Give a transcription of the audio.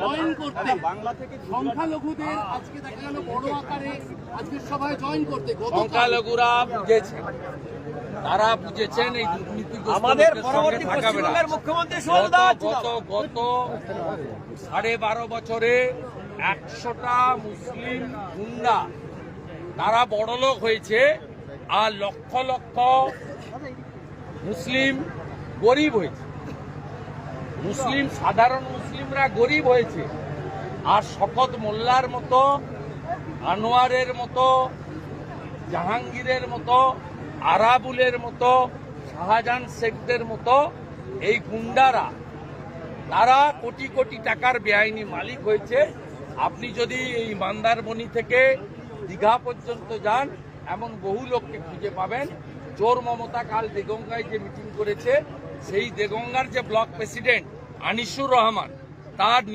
Join করতে। বাংলা থেকে সংখ্যালঘুদের আজকে দেখা গেল বড় আকারে আজকের সভায় জয়েন করতে। সংখ্যালঘুরা বুঝেছেন তারা বুঝেছেন এই দুর্নীতি আমাদের পরবর্তী পশ্চিমবঙ্গের মুখ্যমন্ত্রী গত গত সাড়ে বারো বছরে একশোটা মুসলিম গুন্ডা। তারা বড়লোক হয়েছে আর লক্ষ লক্ষ মুসলিম গরিব হয়েছে। মুসলিম, সাধারণ মুসলিমরা গরিব হয়েছে। আর শপথ মোল্লার মতো, আনোয়ারের মতো, জাহাঙ্গীরের মতো, আরাবুলের মতো, শাহজাহান শেখদের মতো এই গুন্ডারা, তারা কোটি কোটি টাকার বেআইনি মালিক হয়েছে। আপনি যদি এই মান্দারমণি থেকে দীঘা পর্যন্ত যান, এমন বহু লোককে খুঁজে পাবেন। চোর মমতা কাল দেগঙ্গায় যে মিটিং করেছে সেই দেগঙ্গার যে ব্লক প্রেসিডেন্ট আনিসুর রহমান তার